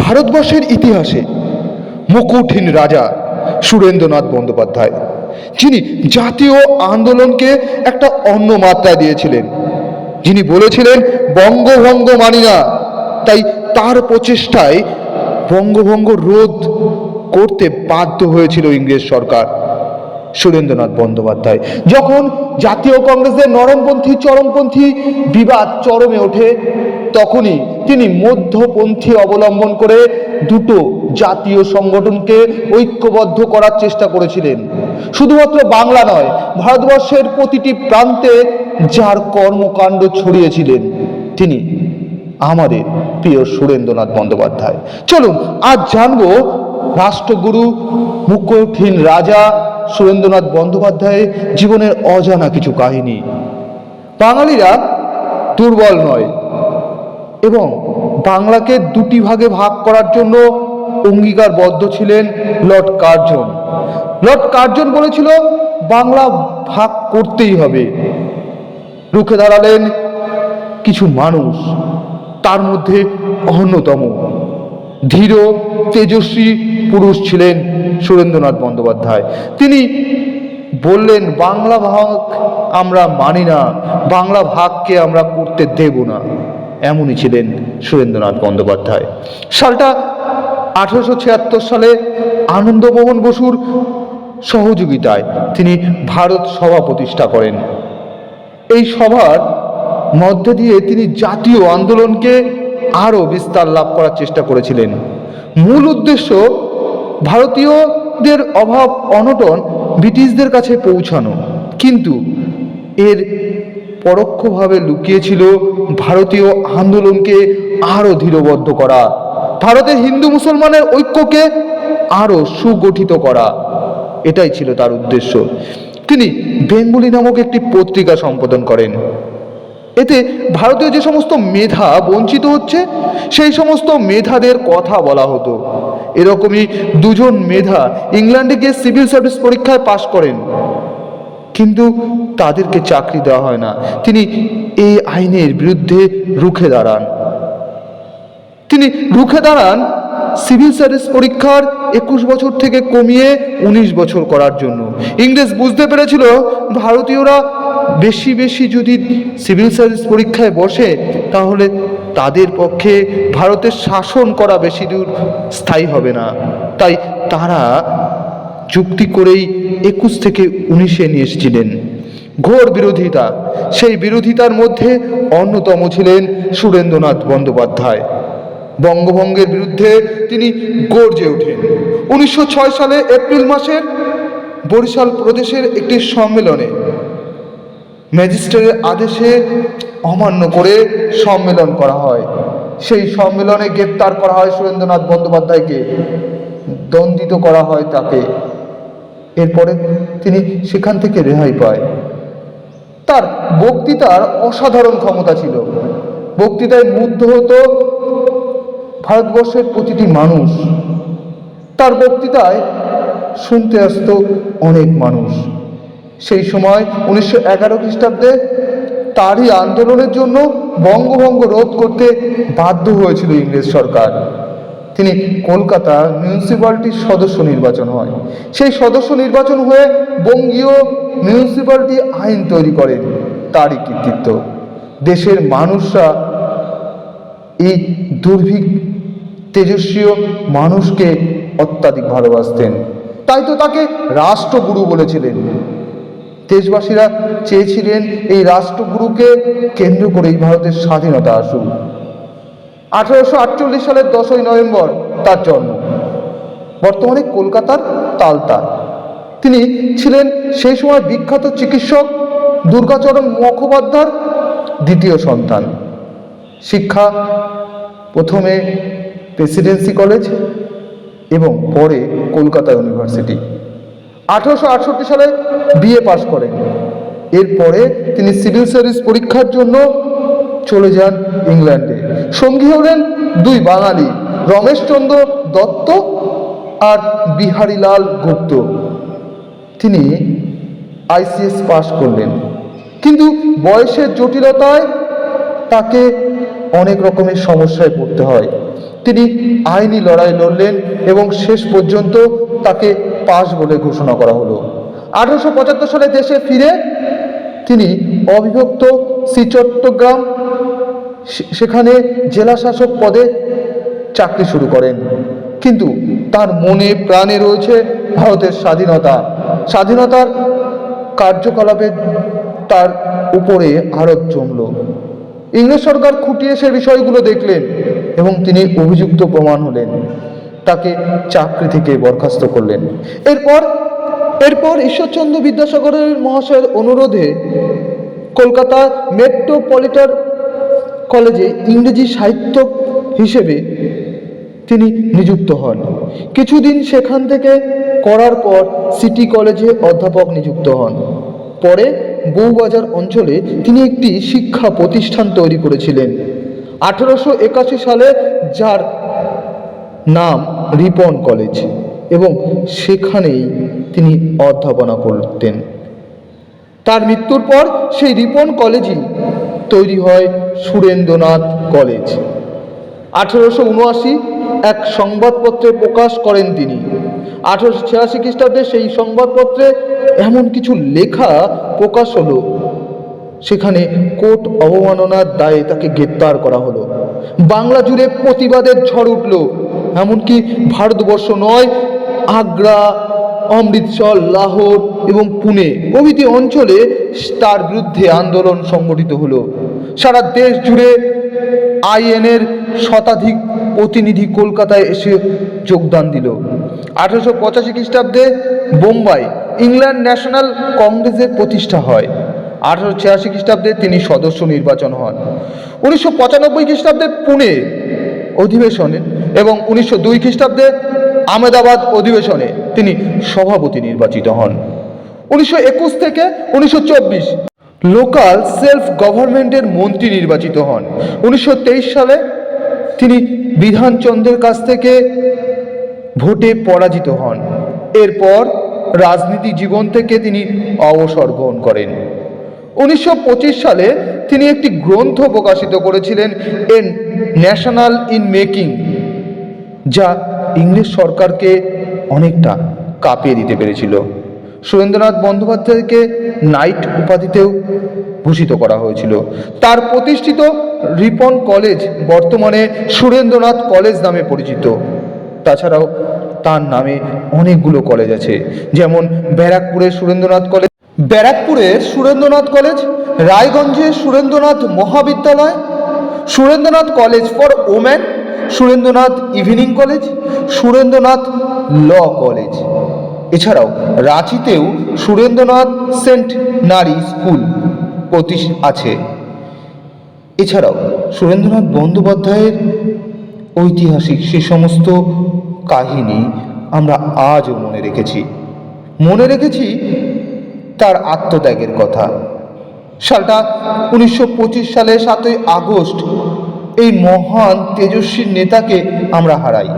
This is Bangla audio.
ভারতবর্ষের ইতিহাসে মুকুটহীন রাজা সুরেন্দ্রনাথ বন্দ্যোপাধ্যায়, যিনি জাতীয় আন্দোলনকে একটা অন্য মাত্রা দিয়েছিলেন। যিনি বলেছিলেন, বঙ্গভঙ্গ মানি না। তাই তার প্রচেষ্টায় বঙ্গভঙ্গ রোধ করতে বাধ্য হয়েছিল ইংরেজ সরকার সুরেন্দ্রনাথ বন্দ্যোপাধ্যায়। যখন জাতীয় কংগ্রেসের নরমপন্থী, চরমপন্থী বিবাদ চরমে ওঠে তখনই তিনি মধ্যপন্থী অবলম্বন করে দুটো জাতীয় সংগঠনকে ঐক্যবদ্ধ করার চেষ্টা করেছিলেন। শুধুমাত্র বাংলা নয়, ভারতবর্ষের প্রতিটি প্রান্তে যার কর্মকাণ্ড ছড়িয়েছিলেন তিনি, আমাদের প্রিয় সুরেন্দ্রনাথ বন্দ্যোপাধ্যায়। চলুন, আজ জানব রাষ্ট্রগুরু মুকুটহীন রাজা সুরেন্দ্রনাথ বন্দ্যোপাধ্যায়ের জীবনের অজানা কিছু কাহিনী। বাঙালিরা দুর্বল নয় এবং বাংলাকে দুটি ভাগে ভাগ করার জন্য অঙ্গীকারবদ্ধ ছিলেন লর্ড কার্জন। লর্ড কার্জন বলেছিল, বাংলা ভাগ করতেই হবে। রুখে দাঁড়ালেন কিছু মানুষ, তার মধ্যে অন্যতম। ধীর, তেজস্বী পুরুষ ছিলেন সুরেন্দ্রনাথ বন্দ্যোপাধ্যায়। তিনি বললেন, বাংলা ভাগ আমরা মানি না, বাংলা ভাগকে আমরা করতে দেব না। এমনই ছিলেন সুরেন্দ্রনাথ বন্দ্যোপাধ্যায়। সালটা আঠারোশো ছিয়াত্তর সালে আনন্দমোহন বসুর সহযোগিতায় তিনি ভারত সভা প্রতিষ্ঠা করেন। এই সভার মধ্যে দিয়ে তিনি জাতীয় আন্দোলনকে আরও বিস্তার লাভ করার চেষ্টা করেছিলেন। মূল উদ্দেশ্য ভারতীয়দের অভাব অনটন ব্রিটিশদের কাছে পৌঁছানো। কিন্তু এর পরোক্ষভাবে লুকিয়েছিল ভারতীয় আন্দোলনকে আরও ধীরবদ্ধ করা, ভারতের হিন্দু মুসলমানের ঐক্যকে আরও সুগঠিত করা, এটাই ছিল তার উদ্দেশ্য। তিনি বেঙ্গুলি নামক একটি পত্রিকা সম্পাদন করেন। এতে ভারতীয় যে সমস্ত মেধা বঞ্চিত হচ্ছে, সেই সমস্ত মেধাদের কথা বলা হতো। এরকমই দুজন মেধা ইংল্যান্ডে গিয়ে সিভিল সার্ভিস পরীক্ষায় পাশ করেন। কিন্তু তাদেরকে চাকরি দেওয়া হয় না। তিনি এই আইনের বিরুদ্ধে রুখে দাঁড়ান। তিনি রুখে দাঁড়ান সিভিল সার্ভিস পরীক্ষার একুশ বছর থেকে কমিয়ে উনিশ বছর করার জন্য। ইংরেজ বুঝতে পেরেছিল ভারতীয়রা বেশি বেশি যদি সিভিল সার্ভিস পরীক্ষায় বসে, তাহলে তাদের পক্ষে ভারতের শাসন করা বেশি দূর স্থায়ী হবে না। তাই তারা যুক্তি করেই একুশ থেকে উনিশে নিয়ে এসেছিলেন। ঘোর বিরোধিতা। সেই বিরোধিতার মধ্যে অন্যতম ছিলেন সুরেন্দ্রনাথ বন্দ্যোপাধ্যায়। বঙ্গভঙ্গের বিরুদ্ধে তিনি গর্জে ওঠেন। উনিশশো ছয় সালে এপ্রিল মাসের বরিশাল প্রদেশের একটি সম্মেলনে ম্যাজিস্ট্রেটের আদেশে অমান্য করে সম্মেলন করা হয়। সেই সম্মেলনে গ্রেপ্তার করা হয় সুরেন্দ্রনাথ বন্দ্যোপাধ্যায়কে। দণ্ডিত করা হয় তাকে। এরপরে তিনি সেখান থেকে রেহাই পায়। তার বক্তৃতার অসাধারণ ক্ষমতা ছিল। বক্তৃতায় মুগ্ধ হতো ভারতবর্ষের প্রতিটি মানুষ। তার বক্তৃতায় শুনতে আসতো অনেক মানুষ। সেই সময় উনিশশো এগারো খ্রিস্টাব্দে তারই আন্দোলনের জন্য বঙ্গভঙ্গ রোধ করতে বাধ্য হয়েছিল ইংরেজ সরকার। তিনি কলকাতা মিউনিসিপ্যালিটির সদস্য নির্বাচন হয়। সেই সদস্য নির্বাচন হয়ে বঙ্গীয় মিউনিসিপ্যালিটি আইন তৈরি করেন তারই কৃতিত্ব। দেশের মানুষরা এই দুর্ভিক তেজস্বী মানুষকে অত্যাধিক ভালোবাসতেন। তাই তো তাকে রাষ্ট্রগুরু বলেছিলেন। দেশবাসীরা চেয়েছিলেন এই রাষ্ট্রগুরুকে কেন্দ্র করেই ভারতের স্বাধীনতা আসুক। আঠারোশো আটচল্লিশ সালের দশই নভেম্বর তার জন্ম। বর্তমানে কলকাতার তালতার। তিনি ছিলেন সেই সময় বিখ্যাত চিকিৎসক দুর্গাচরণ মুখোপাধ্যায়ের দ্বিতীয় সন্তান। শিক্ষা, প্রথমে প্রেসিডেন্সি কলেজ এবং পরে কলকাতা ইউনিভার্সিটি। আঠারোশো আটষট্টি সালে বিএ পাশ করেন। এরপরে তিনি সিভিল সার্ভিস পরীক্ষার জন্য চলে যান ইংল্যান্ডে। সঙ্গী হলেন দুই বাঙালি রমেশচন্দ্র দত্ত আর বিহারীলাল গুপ্ত। তিনি আইসিএস পাশ করলেন। কিন্তু বয়সের জটিলতায় তাকে অনেক রকমের সমস্যায় পড়তে হয়। তিনি আইনি লড়াই লড়লেন এবং শেষ পর্যন্ত তাকে পাস বলে ঘোষণা করা হলো। আঠারোশো পঁচাত্তর সালে দেশে ফিরে তিনি অবিভক্ত শ্রী চট্টগ্রাম সেখানে জেলা শাসক পদে চাকরি শুরু করেন। কিন্তু তার মনে প্রাণে রয়েছে ভারতের স্বাধীনতা। স্বাধীনতার কার্যকলাপে তার উপরে আরোপ জমল। ইংরেজ সরকার খুঁটিয়ে সে বিষয়গুলো দেখলেন এবং তিনি অভিযুক্ত প্রমাণ হলেন। তাকে চাকরি থেকে বরখাস্ত করলেন। এরপর এরপর ঈশ্বরচন্দ্র বিদ্যাসাগরের মহাশয়ের অনুরোধে কলকাতা মেট্রোপলিটন কলেজে ইংরেজি সাহিত্য হিসেবে তিনি নিযুক্ত হন। কিছুদিন সেখান থেকে করার পর সিটি কলেজে অধ্যাপক নিযুক্ত হন। পরে বউবাজার অঞ্চলে তিনি একটি শিক্ষা প্রতিষ্ঠান তৈরি করেছিলেন। আঠারোশো একাশি সালে যার নাম রিপন কলেজ এবং সেখানেই তিনি অধ্যাপনা করতেন। তার মৃত্যুর পর সেই রিপন কলেজই তৈরি হয় সুরেন্দ্রনাথ কলেজ। আঠেরোশো উনআশি এক সংবাদপত্রে প্রকাশ করেন তিনি। আঠেরোশো ছিয়াশি খ্রিস্টাব্দে সেই সংবাদপত্রে এমন কিছু লেখা প্রকাশ হলো। সেখানে কোর্ট অবমাননার দায়ে তাকে গ্রেপ্তার করা হলো। বাংলা জুড়ে প্রতিবাদের ঝড় উঠল। এমনকি ভারতবর্ষ নয়, আগ্রা অমৃতসর, লাহোর এবং পুনে প্রভৃতি অঞ্চলে তার বিরুদ্ধে আন্দোলন সংগঠিত হলো। সারা দেশ জুড়ে আইএনের শতাধিক প্রতিনিধি কলকাতায় এসে যোগদান দিল। আঠারোশো পঁচাশি খ্রিস্টাব্দে বোম্বাই ইংল্যান্ড ন্যাশনাল কংগ্রেসের প্রতিষ্ঠা হয়। আঠারোশো ছিয়াশি খ্রিস্টাব্দে তিনি সদস্য নির্বাচন হন। উনিশশো পঁচানব্বই খ্রিস্টাব্দে পুনে অধিবেশনে এবং উনিশশো দুই খ্রিস্টাব্দে আহমেদাবাদ অধিবেশনে তিনি সভাপতি নির্বাচিত হন। উনিশশো একুশ থেকে উনিশশো চব্বিশ লোকাল সেলফ গভর্নমেন্টের মন্ত্রী নির্বাচিত হন। উনিশশো তেইশ সালে তিনি বিধানচন্দ্রের কাছ থেকে ভোটে পরাজিত হন। এরপর রাজনীতি জীবন থেকে তিনি অবসর গ্রহণ করেন। উনিশশো পঁচিশ সালে তিনি একটি গ্রন্থ প্রকাশিত করেছিলেন এন ন্যাশনাল ইন মেকিং, যা ইংরেজ সরকারকে অনেকটা কাঁপিয়ে দিতে পেরেছিল। সুরেন্দ্রনাথ বন্দ্যোপাধ্যায়কে নাইট উপাধিতেও ভূষিত করা হয়েছিল। তার প্রতিষ্ঠিত রিপন কলেজ বর্তমানে সুরেন্দ্রনাথ কলেজ নামে পরিচিত। তাছাড়াও তার নামে অনেকগুলো কলেজ আছে, যেমন ব্যারাকপুরের সুরেন্দ্রনাথ কলেজ, ব্যারাকপুরের সুরেন্দ্রনাথ কলেজ রায়গঞ্জে সুরেন্দ্রনাথ মহাবিদ্যালয়, Surendranath college for woman Surendranath evening college, Surendranath law college. এছাড়াও রাঁচিতেও সুরেন্দ্রনাথ সেন্ট নারী স্কুল প্রতি আছে। এছাড়াও সুরেন্দ্রনাথ বন্দ্যোপাধ্যায়ের ঐতিহাসিক সে সমস্ত কাহিনী আমরা আজও মনে রেখেছি। মনে রেখেছি তার আত্মত্যাগের কথা। সালটা উনিশশো সালে সাতই আগস্ট এই মহান তেজস্বী নেতাকে আমরা হারাই।